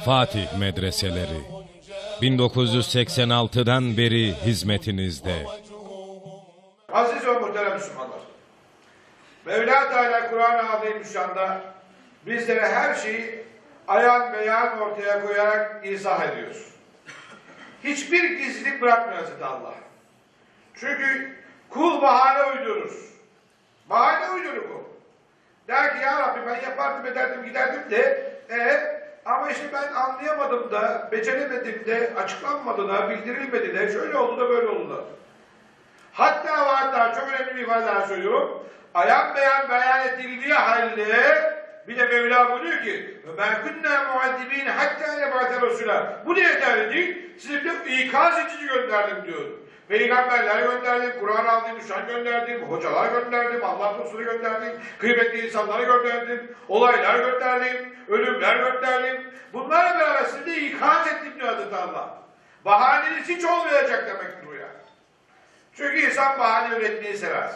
Fatih Medreseleri 1986'dan beri hizmetinizde. Aziz ve muhterem Müslümanlar. Mevla Teala Kur'an-ı Azimüşşan'da bizlere her şeyi ayan beyan ortaya koyarak izah ediyor. Hiçbir gizlilik bırakmıyor Hazreti Allah. Çünkü kul bahane uydurur. Bahane uydurur kul. Der ki ya Rabbi ben yapardım ederdim giderdim de e, ama işte ben anlayamadım da, beceremedim de, açıklanmadı da, bildirilmedi de, şöyle oldu da böyle oldu da. Hatta ve hatta çok önemli bir ifade daha söylüyorum. Ayan beyan beyan edildiği halde bir de Mevla buyuruyor ki ben kunna muaddibin hatta nebate Resul'a. Bu da yeterli değil. Size bir de ikaz edici gönderdim diyor. Peygamberler gönderdim, Kur'an aldım, şan gönderdim, hocalar gönderdim, Allah dostunu gönderdim, kıymetli insanları gönderdim, olaylar gönderdim, ölümler gönderdim. Bunlarla beraber size de ikaz ettim diyor Hazreti Allah. Bahaneniz hiç olmayacak demektir bu yani. Çünkü insan bahane üretmeyi sever.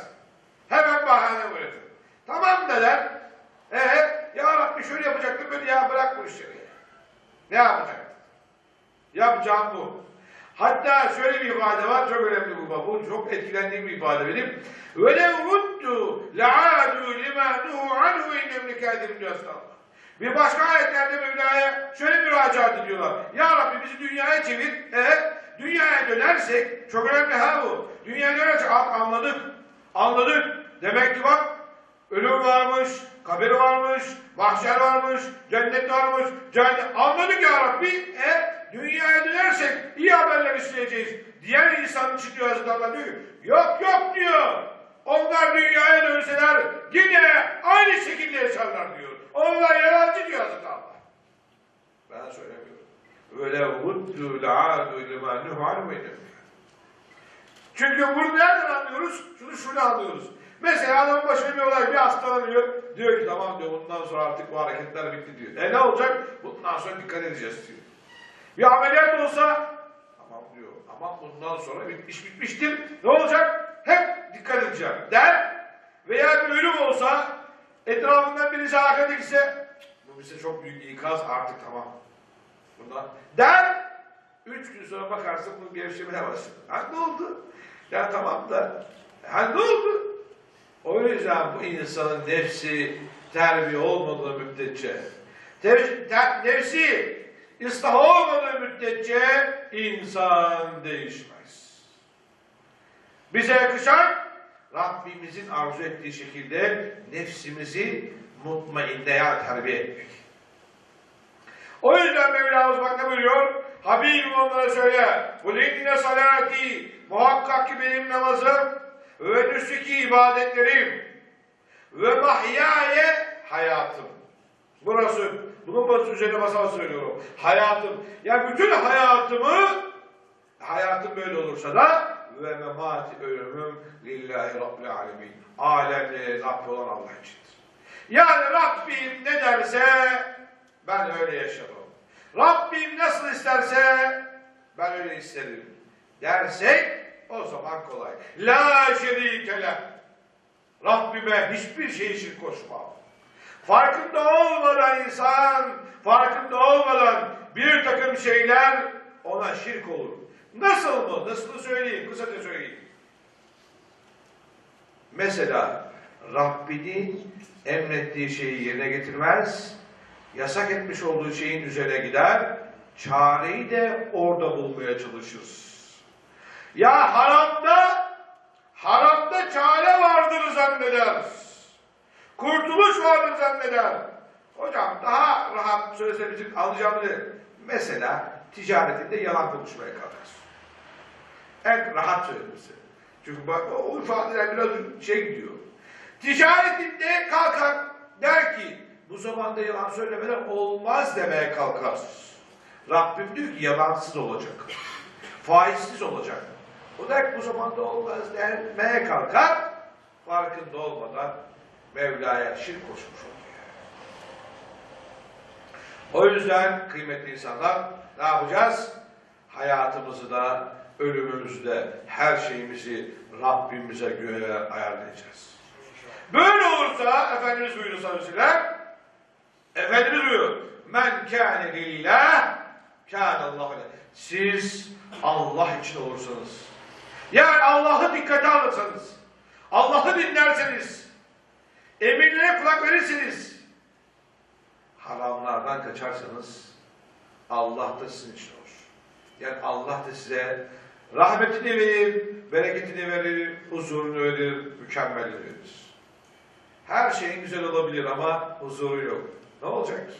Hemen bahane üretir. Tamam dediler. Ee, ya Rabbi şöyle yapacaktım böyle ya bırak bu işleri. Ne yapacaktın? Yapacağım bu. Hatta şöyle bir ifade var, çok önemli bu. Bu çok etkilendiğim bir ifade benim. وَلَوْ رُدُّوا لَعَادُوا لِمَا نُهُوا عَنْهُ اِنَّمْ لِكَادِرٍ diyor Allah. Bir başka ayetlerde Mevla'ya şöyle müracaat ediyorlar. Ya Rabbi bizi dünyaya çevir. E, dünyaya dönersek, çok önemli ha bu. Dünyaya dönersek "Aa, anladık. Anladık. Demek ki bak ölüm varmış, kabir varmış, mahşer varmış, cennet varmış, cennet. Anladık ya Rabbi. E, dünyaya dönersek iyi haberler isteyeceğiz. Diğer insan çıkıyor Hazreti Allah diyor. Yok yok diyor. Onlar dünyaya dönseler yine aynı şekilde yaşarlar diyor. Onlar yalancı diyor Hazreti Allah. Ben söylemiyorum. Öyle vuddu la'adu lima nuhan ve Çünkü bunu nereden anlıyoruz? Şunu şunu anlıyoruz. Mesela adamın başına bir olay, bir hastalanıyor. Diyor ki tamam diyor bundan sonra artık bu hareketler bitti diyor. E ne olacak? Bundan sonra dikkat edeceğiz diyor. Bir ameliyat olsa tamam diyor. Ama bundan sonra bitmiş bitmiştir. Ne olacak? Hep dikkat edeceğim der. Veya bir ölüm olsa etrafından birisi arkada gitse bu bize çok büyük ikaz artık tamam. Bundan der. Üç gün sonra bakarsın bu gevşemeye başladı. Ha ne oldu? Ya tamam da ha ne oldu? O yüzden bu insanın nefsi terbiye olmadığı müddetçe nefsi ıslah olmadığı müddetçe insan değişmez. Bize yakışan Rabbimizin arzu ettiği şekilde nefsimizi mutmainneye terbiye etmek. O yüzden Mevlamız bak ne buyuruyor? Habibim onlara söyle. Bu inne salati muhakkak ki benim namazım ve nüsuki ibadetlerim ve mahyaye hayatım. Burası, bunun burası üzerine basa söylüyorum. Hayatım. Yani bütün hayatımı hayatım böyle olursa da ve memati ölümüm lillahi rabbil alemin. Alemlerin Rabbi olan Allah içindir. Yani Rabbim ne derse ben öyle yaşarım. Rabbim nasıl isterse ben öyle isterim. Dersek o zaman kolay. La şerike. Rabbime hiçbir şey şirk koşmam. Farkında olmadan insan, farkında olmadan bir takım şeyler ona şirk olur. Nasıl mı? Nasıl söyleyeyim? Kısaca söyleyeyim. Mesela Rabbinin emrettiği şeyi yerine getirmez, yasak etmiş olduğu şeyin üzerine gider, çareyi de orada bulmaya çalışır. Ya haramda, haramda çare vardır zanneder. Kurtuluş vardır zanneder. Hocam daha rahat söylese bizim alacağımız mesela ticaretinde yalan konuşmaya kalkar. En rahat söylemesi. Çünkü bak o ifadeler biraz şey gidiyor. Ticaretinde kalkar der ki bu zamanda yalan söylemeden olmaz demeye kalkar. Rabbim diyor ki yalansız olacak. Faizsiz olacak. O der ki bu zamanda olmaz demeye kalkar. Farkında olmadan Mevla'ya şirk koşmuş oluyor. O yüzden kıymetli insanlar ne yapacağız? Hayatımızı da, ölümümüzü de, her şeyimizi Rabbimize göre ayarlayacağız. Böyle olursa Efendimiz buyuruyor sellem, Efendimiz buyuruyor, Men kâne lillah kâne Allah Siz Allah için olursanız, yani Allah'ı dikkate alırsanız, Allah'ı dinlerseniz, emirlere kulak verirsiniz, haramlardan kaçarsanız Allah da sizin için olur. Yani Allah da size rahmetini verir, bereketini verir, huzurunu verir, mükemmelini verir. Her şeyin güzel olabilir ama huzuru yok. Ne olacak ki?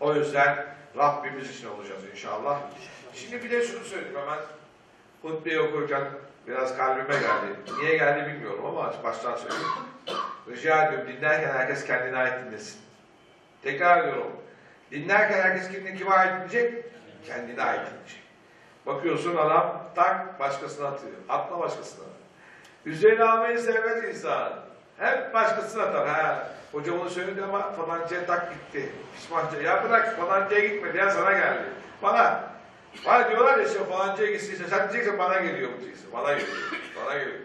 O yüzden Rabbimiz için olacağız inşallah. Şimdi bir de şunu söyleyeyim hemen. Hutbeyi okurken biraz kalbime geldi. Niye geldi bilmiyorum ama baştan söyleyeyim. Rica ediyorum dinlerken herkes kendine ait dinlesin. Tekrar ediyorum. Dinlerken herkes kendine kime ait dinleyecek? Kendine ait dinleyecek. Bakıyorsun adam tak başkasına atıyor. Atma başkasına. Üzerine almayı sevmez insan. Hep başkasına atar. Ha. Hoca onu söyledi ama falancaya tak gitti. Pişmanca. Ya bırak falancaya gitmedi ya sana geldi. Bana. Bana diyorlar ya işte falancaya gitsin. Sen diyeceksin bana geliyor bu diyeceksin. Bana geliyor. Bana geliyor.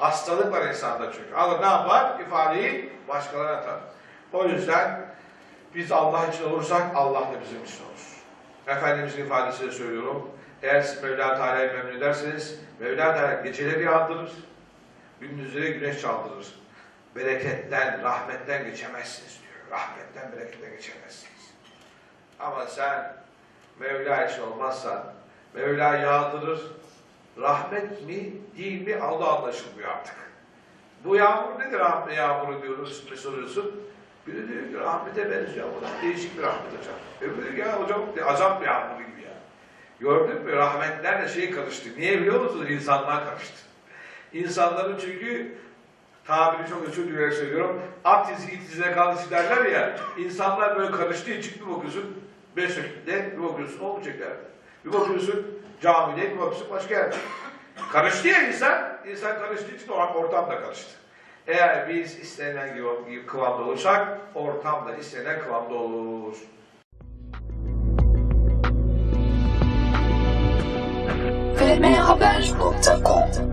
Hastalık var insanda çünkü. Alır ne yapar? İfadeyi başkalarına atar. O yüzden biz Allah için olursak Allah da bizim için olur. Efendimizin ifadesiyle söylüyorum. Eğer siz Mevla Teala'yı memnun ederseniz Mevla Teala geceleri yağdırır, gündüzleri güneş çaldırır. Bereketten, rahmetten geçemezsiniz diyor. Rahmetten, bereketten geçemezsiniz. Ama sen Mevla için olmazsan Mevla yağdırır. Rahmet mi değil mi Allah anlaşılmıyor artık. Bu yağmur nedir rahmet yağmuru diyoruz, ne soruyorsun. Biri diyor ki rahmete benziyor ama değişik bir rahmet hocam. Öbürü diyor ya hocam azap yağmuru gibi ya. Gördün mü rahmetlerle şey karıştı. Niye biliyor musunuz? İnsanlar karıştı. İnsanların çünkü tabiri çok özür dileyerek söylüyorum. At izi it izine kalmış derler ya. İnsanlar böyle karıştığı için bir bakıyorsun beş vakitte bir bakıyorsun olmayacak yerde. Bir bakıyorsun camide bir bakıyorsun başka yerde. Karıştı ya insan. İnsan karıştığı için ortam da karıştı. Eğer biz istenilen gibi, kıvamda olursak ortam da istenilen kıvamda olur. fmhaber.com